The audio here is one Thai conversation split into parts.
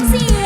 sim.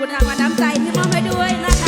คุณทางมาน้ำใจที่มอบให้ด้วยนะคะ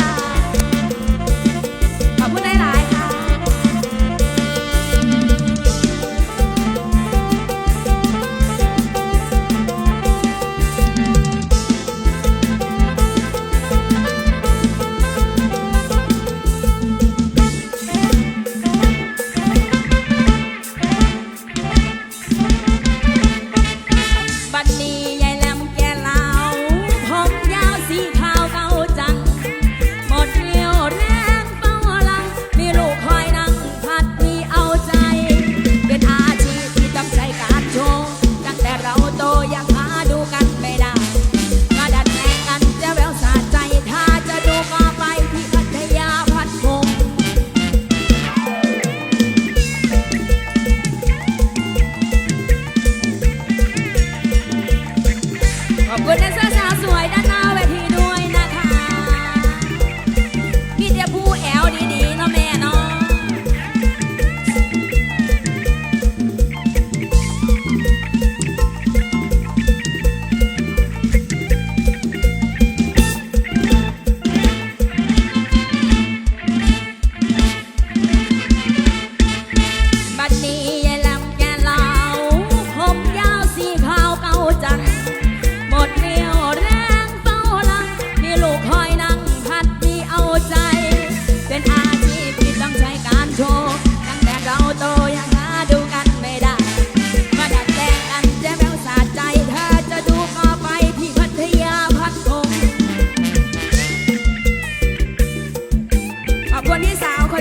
con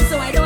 so I don't.